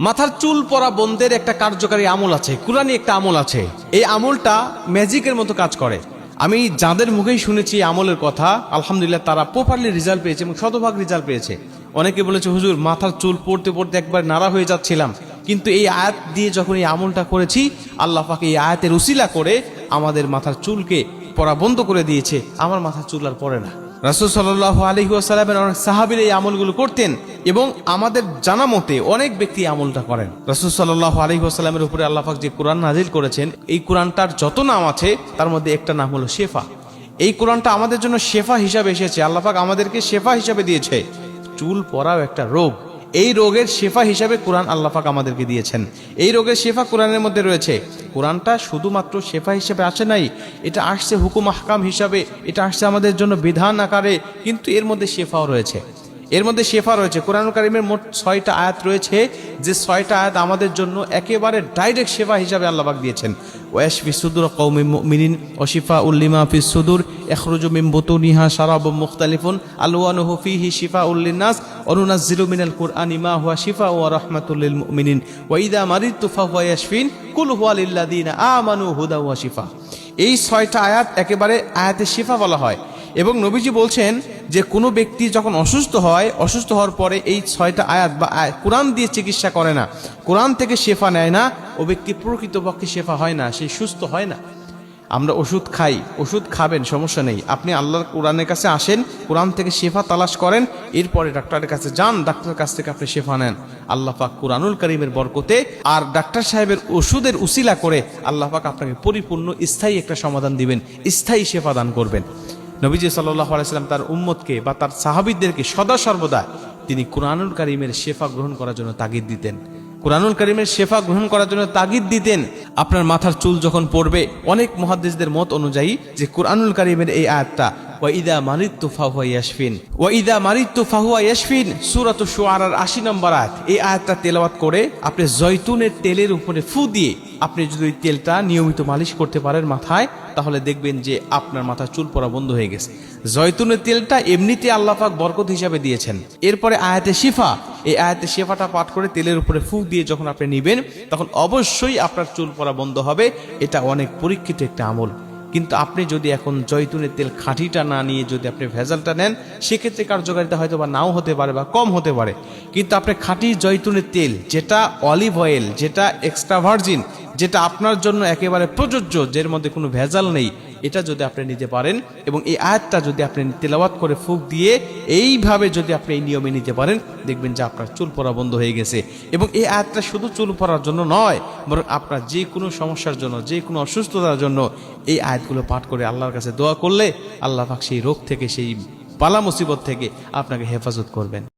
মাথার চুল পরা বন্ধের একটা কার্যকারী আমল আছে কুরানি একটা আমল আছে। এই আমলটা ম্যাজিকের মতো কাজ করে। আমি যাদের মুখেই শুনেছি আমলের কথা, আলহামদুলিল্লাহ তারা প্রপারলি রেজাল্ট পেয়েছে এবং শতভাগ রেজাল্ট পেয়েছে। অনেকে বলেছে, হুজুর, মাথার চুল পড়তে পড়তে একবার নাড়া হয়ে যাচ্ছিলাম। কিন্তু এই আয়াত দিয়ে যখন এই আমলটা করেছি, আল্লাহ পাকে এই আয়াতের উসিলা করে আমাদের মাথার চুলকে পরা বন্ধ করে দিয়েছে। আমার মাথার চুল আর পড়ে না। রাসুল সাল্লাহ আলহি আসালামের অনেক সাহাবির এই আমলগুলো করতেন এবং আমাদের জানা মতে অনেক ব্যক্তি আমলটা করেন। রাসুল সাল্লাহ আলহি আসালামের উপরে আল্লাহাক যে কোরআন নাজিল করেছেন, এই কোরআনটার যত নাম আছে, তার মধ্যে একটা নাম হলো শেফা। এই কোরআনটা আমাদের জন্য শেফা হিসাবে এসেছে। আল্লাহাক আমাদেরকে শেফা হিসাবে দিয়েছে। চুল পরাও একটা রোগ। এই রোগের শেফা হিসাবে কোরআন আল্লাহাক আমাদেরকে দিয়েছেন। এই রোগের শেফা কোরআনের মধ্যে রয়েছে। কোরআনটা শুধুমাত্র শেফা হিসেবে আসে নাই, এটা আসছে হুকুম আহকাম হিসাবে, এটা আসছে আমাদের জন্য বিধান আকারে, কিন্তু এর মধ্যে শেফাও রয়েছে। এর মধ্যে শেফা রয়েছে। কোরআন কারিমের মোট ছয়টা আয়াত রয়েছে, যে ছয়টা আয়াত আমাদের জন্য একেবারে ডাইরেক্ট সেবা হিসাবে আল্লাহবাক দিয়েছেন। ওয়াশ ফিসুদুর কৌমি মিনিন অশিফা উল্লিমা ফিসুদুর এখরুজু মিম বুতুনিহা শারাব মুখতালিফুন আলওয়ানুহু ফিহি শিফা উল্লিনাস অনুনাজ্জিলু মিনাল কুরআনি মা হুয়া শিফা ওয়া রাহমাতুল লিল মুমিনিন। ওয়া ইদা মারিদতু ফাহুয়া ইয়াশফিন কুল হুয়া লিল্লাযিনা আমানু হুদা ওয়া শিফা। এই ছয়টা আয়াত একেবারে আয়াতে শিফা বলা হয়। এবং নবীজি বলছেন যে কোনো ব্যক্তি যখন অসুস্থ হয়, অসুস্থ হওয়ার পরে এই ছয়টা আয়াত বা কোরআন দিয়ে চিকিৎসা করে না। কোরআন থেকে শেফা নেয় না, ও ব্যক্তি প্রকৃতপক্ষে শেফা হয় না, সে সুস্থ হয় না। আমরা ওষুধ খাই, ওষুধ খাবেন, সমস্যা নেই। আপনি আল্লাহর কোরআনের কাছে আসেন, কোরআন থেকে শেফা তালাশ করেন, এরপরে ডাক্তারের কাছে যান, ডাক্তারের কাছ থেকে আপনি শেফা নেন। আল্লাহ পাক কোরআনুল করিমের বরকতে আর ডাক্তার সাহেবের ওষুধের উসিলা করে আল্লাহ পাক আপনাকে পরিপূর্ণ স্থায়ী একটা সমাধান দিবেন, স্থায়ী শেফা দান করবেন। নবীজি সাল্লাহ আলাইসাল্লাম তার উম্মতকে বা তার সাহাবিদদেরকে সদা সর্বদা তিনি কোরআনুল করিমের শেফা গ্রহণ করার জন্য তাগিদ দিতেন। কোরআনুল করিমের শেফা গ্রহণ করার জন্য তাগিদ দিতেন। আপনার মাথার চুল যখন পড়বে, অনেক মহাদেশদের মত অনুযায়ী যে কোরআনুল করিমের এই আয়াতটা ওয়াইদা মারিত্তু ফাহুয়া ইয়াসফিন ওয়াইদা মারিত্তু ফাহুয়া ইয়াসফিন সূরাত শুআরার 80 নম্বর আয়াত। এই আয়াতটা তেলাওয়াত করে আপনি জৈতুনের তেলের উপরে ফু দিয়ে আপনি যদি তেলটা নিয়মিত মালিশ করতে পারেন মাথায়, তাহলে দেখবেন যে আপনার মাথা চুল পড়া বন্ধ হয়ে গেছে। জয়তুনের তেলটা এমনিতে আল্লাহ পাক বরকত হিসাবে দিয়েছেন। এরপরে আয়াতে শিফা, এই আয়াতে শিফাটা পাঠ করে তেলের উপরে ফুক দিয়ে যখন আপনি নিবেন, তখন অবশ্যই আপনার চুল পড়া বন্ধ হবে। এটা অনেক পরীক্ষিত একটা আমল। কিন্তু আপনি যদি এখন জৈতুনের তেল খাঁটিটা না নিয়ে যদি আপনি ভেজালটা নেন, সেক্ষেত্রে কার্যকারিতা হয়তো বা নাও হতে পারে বা কম হতে পারে। কিন্তু আপনি খাঁটি জৈতুনের তেল, যেটা অলিভ অয়েল, যেটা এক্সট্রা ভার্জিন যেটা আপনার জন্য একেবারে প্রযোজ্য, যের মধ্যে কোনো ভেজাল নেই, এটা যদি আপনি নিতে পারেন এবং এই আয়াতটা যদি আপনি তেলাওয়াত করে ফুক দিয়ে এইভাবে যদি আপনি এই নিয়মে নিতে পারেন, দেখবেন যে আপনার চুল পরা বন্ধ হয়ে গেছে। এবং এই আয়াতটা শুধু চুল পড়ার জন্য নয়, বরং আপনার যে কোনো সমস্যার জন্য, যে কোনো অসুস্থতার জন্য এই আয়াতগুলো পাঠ করে আল্লাহর কাছে দোয়া করলে আল্লাহ পাক সেই রোগ থেকে, সেই পালা মুসিবত থেকে আপনাকে হেফাজত করবেন।